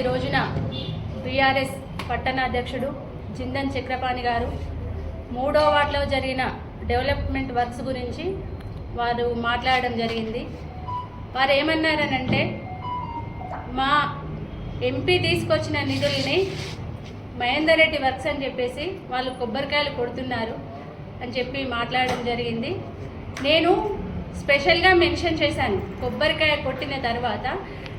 ఈ రోజున బీఆర్ఎస్ పట్టణాధ్యక్షుడు జిందన్ చక్రపాణి గారు మూడో వార్డులో జరిగిన డెవలప్మెంట్ వర్క్స్ గురించి వారు మాట్లాడడం జరిగింది. వారు ఏమన్నారనంటే మా ఎంపీ తీసుకొచ్చిన నిధుల్ని మహేందర్ రెడ్డి వర్క్స్ అని చెప్పేసి వాళ్ళు కొబ్బరికాయలు కొడుతున్నారు అని చెప్పి మాట్లాడడం జరిగింది. నేను స్పెషల్గా మెన్షన్ చేశాను. కొబ్బరికాయ కొట్టిన తర్వాత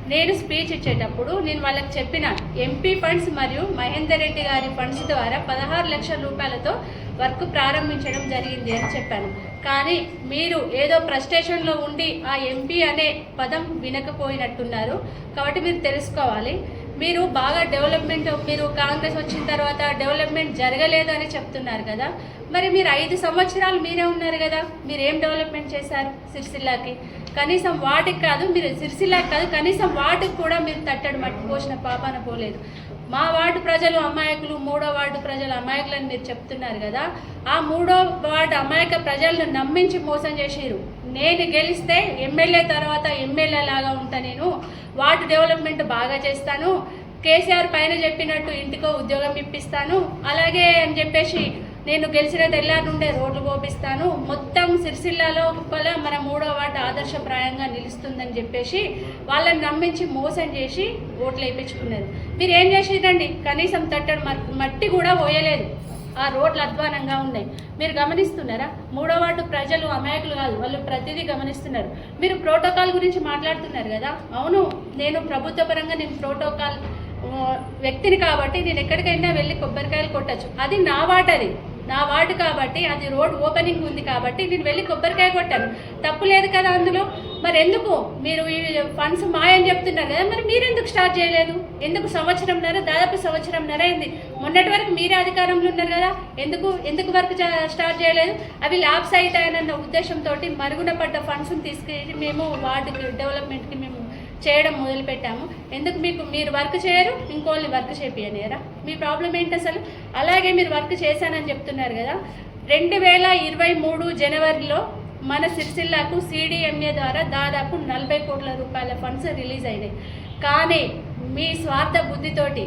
నేను స్పీచ్ ఇచ్చేటప్పుడు నేను వాళ్ళకి చెప్పిన ఎంపీ ఫండ్స్ మరియు మహేందర్ రెడ్డి గారి ఫండ్స్ ద్వారా పదహారు లక్షల రూపాయలతో వర్క్ ప్రారంభించడం జరిగింది అని చెప్పాను. కానీ మీరు ఏదో ప్రస్టేషన్లో ఉండి ఆ ఎంపీ అనే పదం వినకపోయినట్టున్నారు. కాబట్టి మీరు తెలుసుకోవాలి. మీరు బాగా డెవలప్మెంట్ మీరు కాంగ్రెస్ వచ్చిన తర్వాత డెవలప్మెంట్ జరగలేదు అని చెప్తున్నారు కదా. మరి మీరు ఐదు సంవత్సరాలు మీరే ఉన్నారు కదా. మీరు ఏం డెవలప్మెంట్ చేశారు సిరిసిల్లాకి? కనీసం వాటికి కాదు మీరు సిరిసిల్లాకి కాదు కనీసం వాటికి కూడా మీరు తట్టడు మట్టి పోసిన పాపాన పోలేదు. మా వార్డు ప్రజలు అమాయకులు మూడో వార్డు ప్రజలు అమాయకులని మీరు చెప్తున్నారు కదా. ఆ మూడో వార్డు అమాయక ప్రజలను నమ్మించి మోసం చేసిరు నేను గెలిస్తే ఎమ్మెల్యే తర్వాత ఎమ్మెల్యే లాగా ఉంటా నేను. వార్డు డెవలప్మెంట్ బాగా చేస్తాను. కేసీఆర్ పైన చెప్పినట్టు ఇంటికో ఉద్యోగం ఇప్పిస్తాను. అలాగే అని చెప్పేసి నేను గెలిచిన తెల్లారి నుండే రోడ్లు పోపిస్తాను మొత్తం సిరిసిల్లాలో పల మన మూడో వాట ఆదర్శప్రాయంగా నిలుస్తుందని చెప్పేసి వాళ్ళని నమ్మించి మోసం చేసి ఓట్లు వేయించుకున్నారు మీరు ఏం చేసిరండి కనీసం తట్టడు మట్టి కూడా పోయలేదు. ఆ రోడ్లు అధ్వానంగా ఉన్నాయి. మీరు గమనిస్తున్నారా? మూడో వార్డు ప్రజలు అమాయకులు కాదు వాళ్ళు ప్రతిదీ గమనిస్తున్నారు. మీరు ప్రోటోకాల్ గురించి మాట్లాడుతున్నారు కదా? అవును నేను ప్రభుత్వ పరంగా నేను ప్రోటోకాల్ వ్యక్తిని కాబట్టి నేను ఎక్కడికైనా వెళ్ళి కొబ్బరికాయలు కొట్టచ్చు. అది నా వార్డ్ అది. నా వార్డు కాబట్టి అది రోడ్ ఓపెనింగ్ ఉంది కాబట్టి నేను వెళ్ళి కొబ్బరికాయ కొట్టాను. తప్పు లేదు కదా అందులో? మరి ఎందుకు మీరు ఈ ఫండ్స్ మాయని చెప్తున్నారు కదా మరి మీరు ఎందుకు స్టార్ట్ చేయలేదు? ఎందుకు సంవత్సరంన్నర దాదాపు సంవత్సరంన్నర అయింది? మొన్నటి వరకు మీరే అధికారంలో ఉన్నారు కదా ఎందుకు ఎందుకు వర్క్ స్టార్ట్ చేయలేదు? అవి ల్యాబ్స్ అవుతాయనన్న ఉద్దేశంతో మరుగున పడ్డ ఫండ్స్ని తీసుకెళ్ళి మేము వార్డు డెవలప్మెంట్కి మేము చేయడం మొదలుపెట్టాము. ఎందుకు మీకు మీరు వర్క్ చేయరు ఇంకోళ్ళని వర్క్ చేపియనేరా మీ ప్రాబ్లం ఏంటి అసలు? అలాగే మీరు వర్క్ చేశానని చెప్తున్నారు కదా రెండు వేల ఇరవై మూడు జనవరిలో మన సిరిసిల్లాకు సిడిఎంఏ ద్వారా దాదాపు నలభై కోట్ల రూపాయల ఫండ్స్ రిలీజ్ అయినాయి. కానీ మీ స్వార్థ బుద్ధితోటి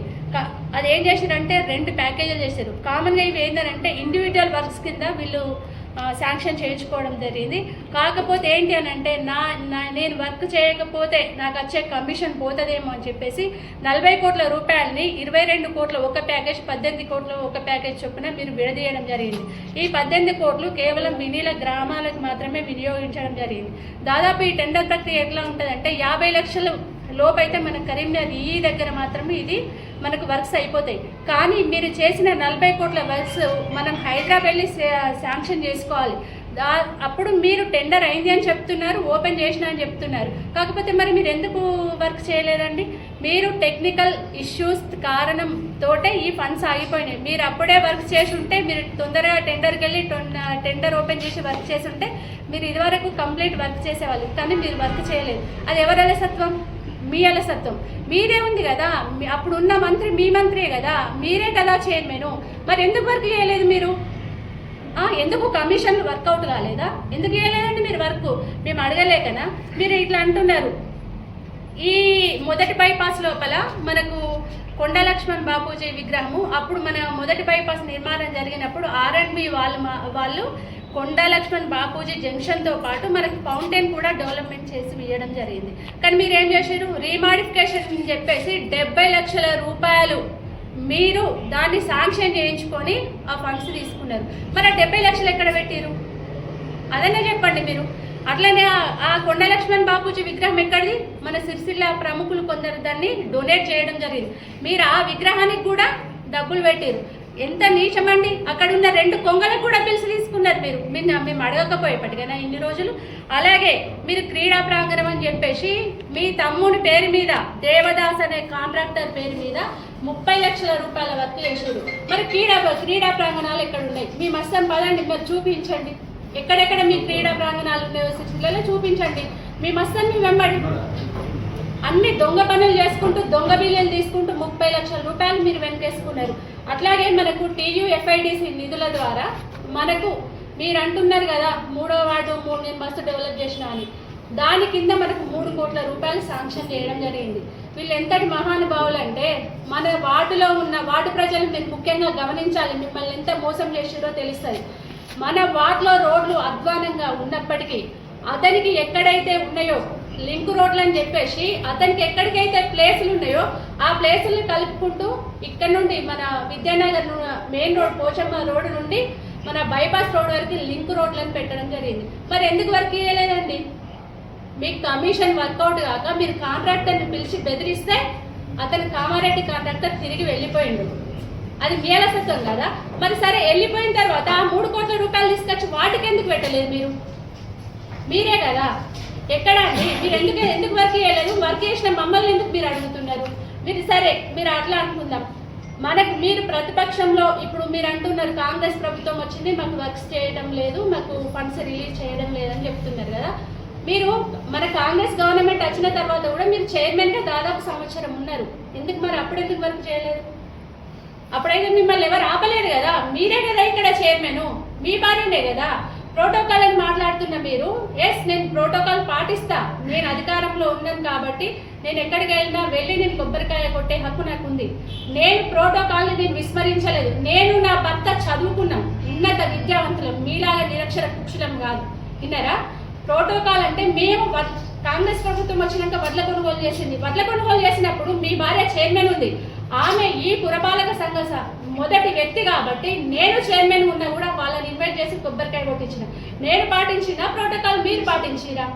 అదేం చేశారంటే రెండు ప్యాకేజీలు చేశారు కామన్గా ఇవి ఏంటంటే ఇండివిజువల్ వర్క్స్ కింద వీళ్ళు శాంక్షన్ చేయించుకోవడం జరిగింది. కాకపోతే ఏంటి అని అంటే నా నేను వర్క్ చేయకపోతే నాకు వచ్చే కమిషన్ పోతుందేమో అని చెప్పేసి నలభై కోట్ల రూపాయలని ఇరవై రెండు కోట్ల ఒక ప్యాకేజ్ పద్దెనిమిది కోట్ల ఒక ప్యాకేజ్ చొప్పున మీరు విడదీయడం జరిగింది. ఈ పద్దెనిమిది కోట్లు కేవలం వినీల గ్రామాలకు మాత్రమే వినియోగించడం జరిగింది. దాదాపు ఈ టెండర్ ప్రక్రియ ఎట్లా ఉంటుందంటే యాభై లక్షలు లోపైతే మన కరీంనగర్ ఈ దగ్గర మాత్రమే ఇది మనకు వర్క్స్ అయిపోతాయి. కానీ మీరు చేసిన నలభై కోట్ల వర్క్స్ మనం హైదరాబాద్ వెళ్ళి శాంక్షన్ చేసుకోవాలి. దా అప్పుడు మీరు టెండర్ అయింది అని చెప్తున్నారు ఓపెన్ చేసిన అని చెప్తున్నారు. కాకపోతే మరి మీరు ఎందుకు వర్క్ చేయలేదండి? మీరు టెక్నికల్ ఇష్యూస్ కారణం తోటే ఈ ఫండ్స్ ఆగిపోయినాయి. మీరు అప్పుడే వర్క్ చేసి ఉంటే మీరు తొందరగా టెండర్కి వెళ్ళి టెండర్ ఓపెన్ చేసి వర్క్ చేసి ఉంటే మీరు ఇదివరకు కంప్లీట్ వర్క్ చేసేవాళ్ళు. కానీ మీరు వర్క్ చేయలేదు. అది ఎవరి అలసత్వం? మీ అలసత్వం. మీదే ఉంది కదా. అప్పుడు ఉన్న మంత్రి మీ మంత్రే కదా. మీరే కదా చైర్మన్. మరి ఎందుకు వర్క్ చేయలేదు మీరు? ఎందుకు కమిషన్ వర్కౌట్ కాలేదా? ఎందుకు చేయలేదండి మీరు వర్క్? మేము అడగలేకనా మీరు ఇట్లా అంటున్నారు. ఈ మొదటి బైపాస్ లోపల మనకు కొండ లక్ష్మణ్ బాపూజీ విగ్రహము. అప్పుడు మన మొదటి బైపాస్ నిర్మాణం జరిగినప్పుడు ఆర్ అండ్ బి వాళ్ళు వాళ్ళు కొండ లక్ష్మణ్ బాపూజీ జంక్షన్తో పాటు మనకు ఫౌంటైన్ కూడా డెవలప్మెంట్ చేసి ఇవ్వడం జరిగింది. కానీ మీరు ఏం చేశారు? రీమాడిఫికేషన్ అని చెప్పేసి డెబ్బై లక్షల రూపాయలు మీరు దాన్ని శాంక్షన్ చేయించుకొని ఆ ఫండ్స్ తీసుకున్నారు. మరి ఆ డెబ్బై లక్షలు ఎక్కడ పెట్టారు అదనే చెప్పండి మీరు. అట్లనే ఆ- కొండ లక్ష్మణ్ బాపూజీ విగ్రహం ఎక్కడిది? మన సిరిసిల్ల ప్రముఖులు కొందరు దాన్ని డొనేట్ చేయడం జరిగింది. మీరు ఆ విగ్రహానికి కూడా డబ్బులు పెట్టారు. ఎంత నీచమండి. అక్కడ ఉన్న రెండు కొంగలకు కూడా పిలిచి తీసుకున్నారు మీరు. మీరు మేము అడగకపోయేపటికైనా ఇన్ని రోజులు. అలాగే మీరు క్రీడా ప్రాంగణం అని చెప్పేసి మీ తమ్ముని పేరు మీద దేవదాస్ అనే కాంట్రాక్టర్ పేరు మీద ముప్పై లక్షల రూపాయల వర్క్ చేసారు మరి క్రీడా క్రీడా ప్రాంగణాలు ఎక్కడ ఉన్నాయి మీ మస్తం పదండి మరి చూపించండి. ఎక్కడెక్కడ మీ క్రీడా ప్రాంగణాలు ఉన్నాయో సిటీలలో చూపించండి. మీ మస్తాన్ మీ వెంబడి. అన్ని దొంగ పనులు చేసుకుంటూ దొంగ బిల్లులు తీసుకుంటూ ముప్పై లక్షల రూపాయలు మీరు వెనకేసుకున్నారు. అట్లాగే మనకు టీయూ ఎఫ్ఐడిసి నిధుల ద్వారా మనకు మీరు అంటున్నారు కదా మూడో వార్డు మూడు నేను మస్తు డెవలప్ చేసిన అని. దాని కింద మనకు మూడు కోట్ల రూపాయలు శాంక్షన్ చేయడం జరిగింది. వీళ్ళు ఎంతటి మహానుభావులు అంటే మన వార్డులో ఉన్న వార్డు ప్రజలు మీరు ముఖ్యంగా గమనించాలి. మిమ్మల్ని ఎంత మోసం చేసిరో తెలుస్తుంది. మన వార్డులో రోడ్లు అధ్వానంగా ఉన్నప్పటికీ అతనికి ఎక్కడైతే ఉన్నాయో లింక్ రోడ్లు అని చెప్పేసి అతనికి ఎక్కడికైతే ప్లేసులు ఉన్నాయో ఆ ప్లేసులు కలుపుకుంటూ ఇక్కడ నుండి మన Vidyanagar main road Pochamma road నుండి మన బైపాస్ రోడ్ వరకు లింక్ రోడ్లను పెట్టడం జరిగింది. మరి ఎందుకు వర్క్ చేయలేదండి? మీకు కమిషన్ వర్కౌట్ కాక మీరు కాంట్రాక్టర్ని పిలిచి బెదిరిస్తే అతను కామారెడ్డి కాంట్రాక్టర్ తిరిగి వెళ్ళిపోయిండు. అది మీ కదా? మరి సరే వెళ్ళిపోయిన తర్వాత ఆ మూడు కోట్ల రూపాయలు తీసుకొచ్చి వాటికి ఎందుకు పెట్టలేదు మీరు? మీరే కదా? ఎక్కడ అండి? మీరు ఎందుకు ఎందుకు వర్క్ చేయలేదు? వర్క్ చేసిన మమ్మల్ని ఎందుకు మీరు అడుగుతున్నారు? మీరు సరే మీరు అట్లా అనుకుందాం. మనకు మీరు ప్రతిపక్షంలో ఇప్పుడు మీరు అంటున్నారు కాంగ్రెస్ ప్రభుత్వం వచ్చింది మాకు వర్క్స్ చేయడం లేదు మాకు ఫండ్స్ రిలీజ్ చేయడం లేదని చెప్తున్నారు కదా? మీరు మన కాంగ్రెస్ గవర్నమెంట్ వచ్చిన తర్వాత కూడా మీరు చైర్మన్గా దాదాపు సంవత్సరం ఉన్నారు. ఎందుకు మరి అప్పుడు ఎందుకు వర్క్ చేయలేదు? అప్పుడైతే మిమ్మల్ని ఎవరు ఆపలేదు కదా? మీరే కదా ఇక్కడ చైర్మన్? మీ భార్యనే కదా? ప్రోటోకాల్ అని మాట్లాడుతున్న మీరు ఎస్ నేను ప్రోటోకాల్ పాటిస్తా. నేను అధికారంలో ఉన్నాను కాబట్టి నేను ఎక్కడికి వెళ్ళినా వెళ్ళి నేను కొబ్బరికాయ కొట్టే హక్కు నాకు ఉంది నేను ప్రోటోకాల్ని నేను విస్మరించలేదు. నేను నా భర్త చదువుకున్నాం. ఉన్నత విద్యావంతులం. మీలాగా నిరక్షర కుక్షులం కాదు. విన్నారా? ప్రోటోకాల్ అంటే మేము కాంగ్రెస్ ప్రభుత్వం వచ్చినాక వడ్ల కొనుగోలు చేసింది. వడ్ల కొనుగోలు చేసినప్పుడు మీ భార్య చైర్మన్ ఉంది. ఆమె ఈ పురపాలక సంఘ మొదటి వ్యక్తి కాబట్టి నేను చైర్మన్ ఉన్నా కూడా వాళ్ళని ఇన్వైట్ చేసి కొబ్బరికాయ కొట్టించిన. నేను పాటించిన ప్రోటోకాల్ మీరు పాటించిరా?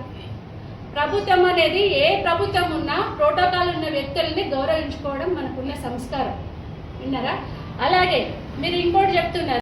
ప్రభుత్వం అనేది ఏ ప్రభుత్వం ఉన్నా ప్రోటోకాల్ ఉన్న వ్యక్తుల్ని గౌరవించుకోవడం మనకున్న సంస్కారం. విన్నారా? అలాగే మీరు ఇంకోటి చెప్తున్నారు.